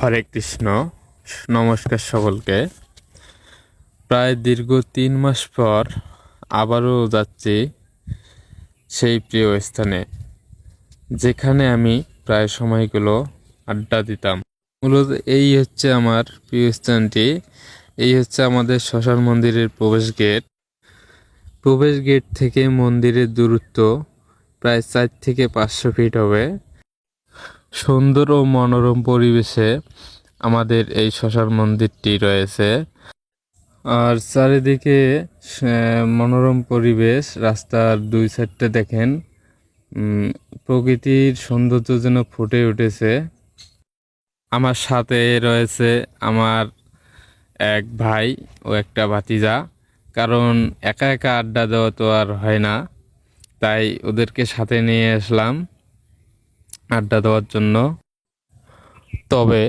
হরে কৃষ্ণ, নমস্কার সকলকে। প্রায় দীর্ঘ তিন মাস পর আবারও যাচ্ছি সেই প্রিয় স্থানে, যেখানে আমি প্রায় সময়গুলো আড্ডা দিতাম। মূলত এই হচ্ছে আমার প্রিয় স্থানটি। এই হচ্ছে আমাদের শ্মশান মন্দিরের প্রবেশ গেট। প্রবেশ গেট থেকে মন্দিরের দূরত্ব প্রায় চার থেকে পাঁচশো ফিট হবে। সুন্দর ও মনোরম পরিবেশে আমাদের এই শ্মশান মন্দিরটি রয়েছে। আর চারিদিকে মনোরম পরিবেশ, রাস্তার দুই সাইডটা দেখেন। প্রকৃতির সৌন্দর্য যেন ফুটে উঠেছে। আমার সাথে রয়েছে আমার এক ভাই ও একটা ভাতিজা। কারণ একা একা আড্ডা দেওয়া তো আর হয় না। তাই ওদেরকে সাথে নিয়ে আসলাম। আড্ডা দেওয়ার জন্য। তবে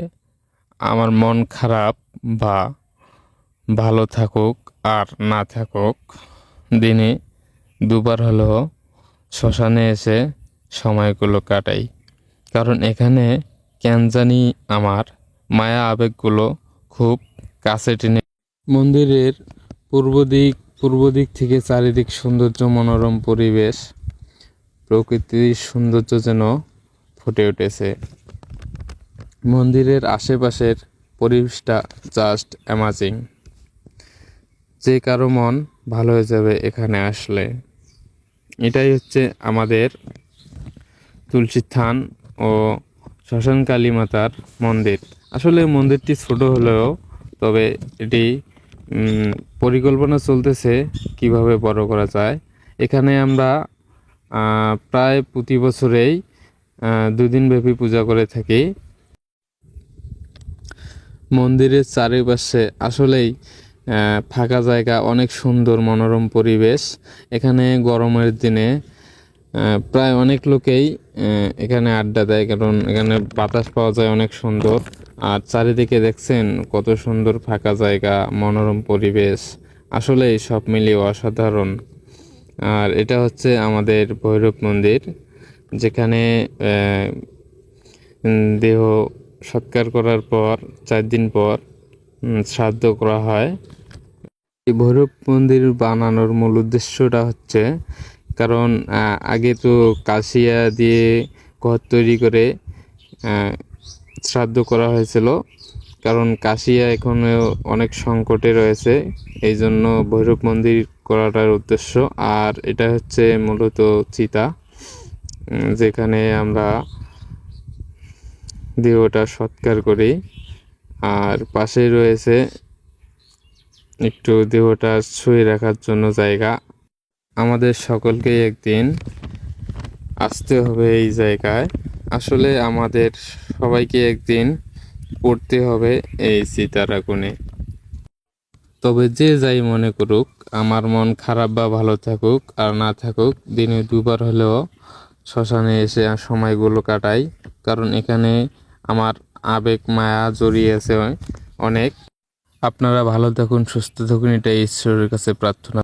আমার মন খারাপ বা ভালো থাকুক আর না থাকুক, দিনে দুবার হলেও শ্মশানে এসে সময়গুলো কাটাই। কারণ এখানে কেন জানি আমার মায়া আবেগগুলো খুব কাছে টেনে। মন্দিরের পূর্ব দিক পূর্ব দিক থেকে চারিদিক সৌন্দর্য, মনোরম পরিবেশ, প্রকৃতির সৌন্দর্য যেন ফুটে উঠেছে। মন্দিরের আশেপাশের পরিবেশটা জাস্ট অ্যামাজিং যে কারও মন ভালো হয়ে যাবে এখানে আসলে। এটাই হচ্ছে আমাদের তুলসী থান ও শ্মশান কালী মাতার মন্দির। আসলে মন্দিরটি ছোট হলেও, তবে এটি পরিকল্পনা চলতেছে কীভাবে বড় করা যায়। এখানে আমরা প্রায় প্রতি বছরেই দুদিন ব্যাপী পূজা করে থাকি। মন্দিরের চারিপাশে আসলেই ফাঁকা জায়গা, অনেক সুন্দর মনোরম পরিবেশ। এখানে গরমের দিনে প্রায় অনেক লোকেই এখানে আড্ডা দেয় কারণ এখানে বাতাস পাওয়া যায় অনেক সুন্দর। আর চারিদিকে দেখছেন কত সুন্দর ফাঁকা জায়গা, মনোরম পরিবেশ। আসলেই সব মিলিয়ে অসাধারণ। আর এটা হচ্ছে আমাদের ভৈরব মন্দির। যেখানে দেহ সৎকার করার পর, চার দিন পর শ্রাদ্ধ করা হয়। এই ভৈরব মন্দির বানানোর মূল উদ্দেশ্যটা হচ্ছে, কারণ আগে তো কাশিয়া দিয়ে ঘর তৈরি করে শ্রাদ্ধ করা হয়েছিল। কারণ কাশিয়া এখনও অনেক সংকটে রয়েছে, এই জন্য ভৈরব মন্দির করাটার উদ্দেশ্য। আর এটা হচ্ছে মূলত চিতা। যেখানে আমরা দেহটা সৎকার করি। আর পাশে রয়েছে একটু দেহটা শুয়ে রাখার জন্য জায়গা। আমাদের সকলকেই একদিন আসতে হবে এই জায়গায়। আসলে আমাদের সবাইকে একদিন পড়তে হবে এই সীতার আগুনে তবে যে যাই মনে করুক, আমার মন খারাপ বা ভালো থাকুক আর না থাকুক, দিনে দুবার হলেও শ্মশানে এসে সময়গুলো কাটাই, কারণ এখানে আমার আবেগ মায়া জড়িয়ে আছে অনেক। আপনারা ভালো থাকুন, সুস্থ থাকুন এটা ঈশ্বরের কাছে প্রার্থনা।